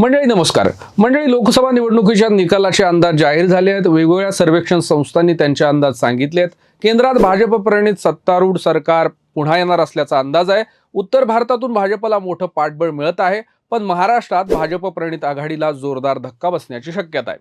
मंडळी नमस्कार. मंडळी लोकसभा निवडणुकीच्या निकालाचे अंदाज जाहीर झाले आहेत. वेगवेगळ्या सर्वेक्षण संस्थांनी त्यांचे अंदाज सांगितले आहेत. केंद्रात भाजप प्रणित सत्तारूढ सरकार पुन्हा येणार असल्याचा अंदाज आहे. उत्तर भारतातून भाजपला मोठं पाठबळ मिळत आहे पण महाराष्ट्रात भाजप प्रणित आघाडीला जोरदार धक्का बसण्याची शक्यता आहे.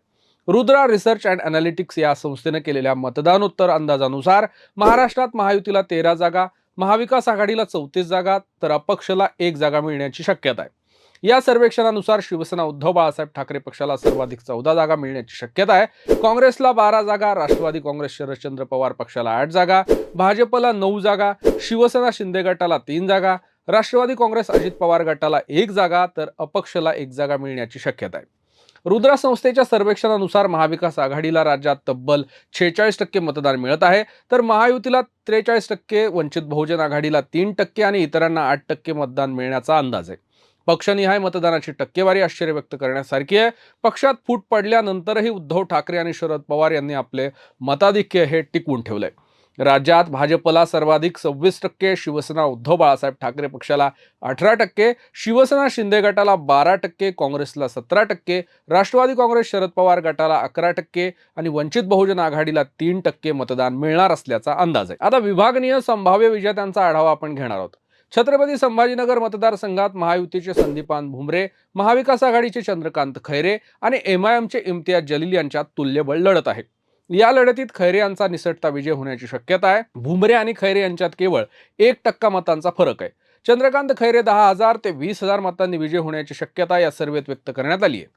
रुद्रा रिसर्च अँड अनालिटिक्स या संस्थेनं केलेल्या मतदानोत्तर अंदाजानुसार महाराष्ट्रात महायुतीला तेरा जागा महाविकास आघाडीला चौतीस जागा तर अपक्षला एक जागा मिळण्याची शक्यता आहे. या सर्वेक्षणानुसार शिवसेना उद्धव बाळासाहेब ठाकरे पक्षाला सर्वाधिक चौदा जागा मिळण्याची शक्यता आहे. काँग्रेसला बारा जागा राष्ट्रवादी काँग्रेस शरदचंद्र पवार पक्षाला आठ जागा भाजपला नऊ जागा शिवसेना शिंदे गटाला तीन जागा राष्ट्रवादी काँग्रेस अजित पवार गटाला एक जागा तर अपक्षला एक जागा मिळण्याची शक्यता आहे. रुद्रा संस्थेच्या सर्वेक्षणानुसार महाविकास आघाडीला राज्यात तब्बल छेचाळीस टक्के मतदान मिळत आहे. तर महायुतीला त्रेचाळीस टक्के वंचित बहुजन आघाडीला तीन टक्के आणि इतरांना आठ टक्के मतदान मिळण्याचा अंदाज आहे. पक्षनिहाय मतदानाची टक्केवारी आश्चर्य व्यक्त करण्यासारखी आहे. पक्षात फूट पडल्यानंतरही उद्धव ठाकरे आणि शरद पवार यांनी आपले मताधिक्य हे टिकवून ठेवलंय. राज्यात भाजपला सर्वाधिक सव्वीस टक्के शिवसेना उद्धव बाळासाहेब ठाकरे पक्षाला अठरा टक्के शिवसेना शिंदे गटाला बारा टक्के काँग्रेसला सतरा टक्के राष्ट्रवादी काँग्रेस शरद पवार गटाला अकरा टक्के आणि वंचित बहुजन आघाडीला तीन टक्के मतदान मिळणार असल्याचा अंदाज आहे. आता विभागनीय संभाव्य विजेत्यांचा आढावा आपण घेणार आहोत. छत्रपती संभाजीनगर मतदारसंघात महायुतीचे संदीपान भुमरे महाविकास आघाडीचे चंद्रकांत खैरे आणि एम आय एमचे इम्तियाज जलील यांच्यात तुल्यबळ लढत आहे. या लढतीत खैरे यांचा निसटता विजय होण्याची शक्यता आहे. भुमरे आणि खैरे यांच्यात केवळ एक टक्का मतांचा फरक आहे. चंद्रकांत खैरे दहा हजार ते वीस हजार मतांनी विजय होण्याची शक्यता या सर्वेत व्यक्त करण्यात आली आहे.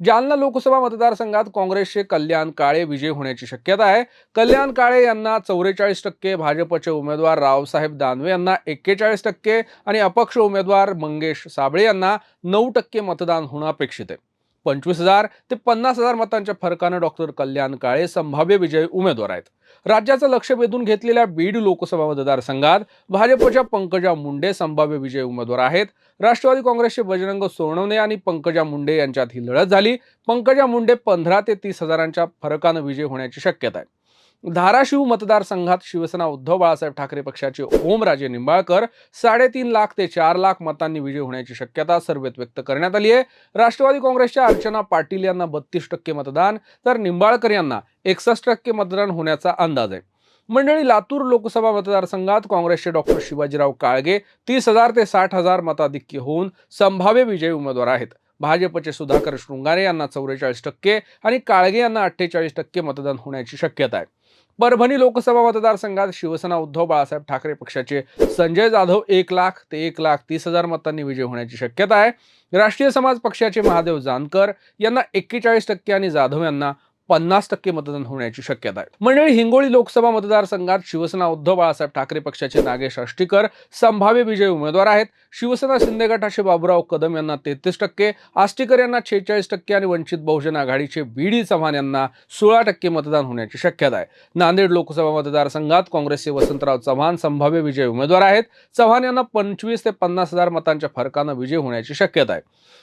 जालना लोकसभा मतदारसंघात काँग्रेसचे कल्याण काळे विजय होण्याची शक्यता आहे. कल्याण काळे यांना चौवेचाळीस टक्के भाजपचे उमेदवार रावसाहेब दानवे यांना एक्केचाळीस टक्के आणि अपक्ष उमेदवार मंगेश साबळे यांना नऊ टक्के मतदान होणं अपेक्षित आहे. पंचवीस हजार ते पन्नास हजार मतांच्या फरकानं डॉक्टर कल्याण काळे संभाव्य विजयी उमेदवार आहेत. राज्याचं लक्ष वेधून घेतलेल्या बीड लोकसभा मतदारसंघात भाजपच्या पंकजा मुंडे संभाव्य विजयी उमेदवार आहेत. राष्ट्रवादी काँग्रेसचे बजरंग सोनवणे आणि पंकजा मुंडे यांच्यात ही लढत झाली. पंकजा मुंडे पंधरा ते तीस हजारांच्या फरकानं विजय होण्याची शक्यता आहे. धाराशिव मतदारसंघात शिवसेना उद्धव बाळासाहेब ठाकरे पक्षाचे ओमराजे निंबाळकर साडेतीन लाख ते चार लाख मतांनी विजय होण्याची शक्यता सर्वेत व्यक्त करण्यात आली आहे. राष्ट्रवादी काँग्रेसच्या अर्चना पाटील यांना बत्तीस टक्के मतदान तर निंबाळकर यांना एकसष्ट टक्के मतदान होण्याचा अंदाज आहे. मंडळी लातूर लोकसभा मतदारसंघात काँग्रेसचे डॉक्टर शिवाजीराव काळगे तीस हजार ते साठ हजार मताधिक्य होऊन संभाव्य विजयी उमेदवार आहेत. भाजपचे सुधाकर शृंगारे यांना चौवेचाळीस टक्के आणि काळगे यांना अठ्ठेचाळीस टक्के मतदान होण्याची शक्यता आहे. परभणी लोकसभा मतदारसंघात शिवसेना उद्धव बाळासाहेब ठाकरे पक्षाचे संजय जाधव एक लाख ते एक लाख तीस हजार मतांनी विजय होण्याची शक्यता आहे. राष्ट्रीय समाज पक्षाचे महादेव जानकर यांना एक्केचाळीस टक्के आणि जाधव यांना पन्नास टक्के मतदान होण्याची शक्यता आहे. मंडळी हिंगोली लोकसभा मतदारसंघात शिवसेना उद्धव बाळासाहेब ठाकरे पक्षाचे नागेश आष्टीकर संभाव्य विजयी उमेदवार आहेत. शिवसेना शिंदे गटाचे बाबुराव कदम यांना तेहतीस टक्के आष्टीकर यांना छेचाळीस टक्के आणि वंचित बहुजन आघाडीचे बी डी चव्हाण यांना सोळा टक्के मतदान होण्याची शक्यता आहे. नांदेड लोकसभा मतदारसंघात काँग्रेसचे वसंतराव चव्हाण संभाव्य विजयी उमेदवार आहेत. चव्हाण यांना पंचवीस ते पन्नास हजार मतांच्या फरकानं विजय होण्याची शक्यता आहे.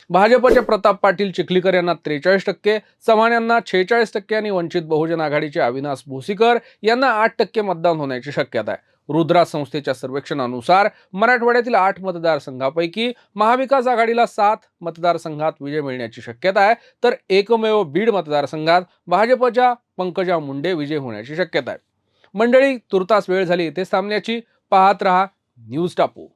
भाजपचे प्रताप पाटील चिखलीकर यांना त्रेचाळीस टक्के चव्हाण यांना छेचाळीस टक्क्यांनी वंचित बहुजन आघाडीचे अविनाश भोसीकर यांना आठ टक्के मतदान होण्याची शक्यता आहे. रुद्रा संस्थेच्या सर्वेक्षणानुसार मराठवाड्यातील आठ मतदारसंघापैकी महाविकास आघाडीला सात मतदारसंघात विजय मिळण्याची शक्यता आहे. तर एकमेव बीड मतदारसंघात भाजपच्या पंकजा मुंडे विजय होण्याची शक्यता आहे. मंडळी तुर्तास वेळ झाली इथेच थांबण्याची. पाहत रहा न्यूज टापू.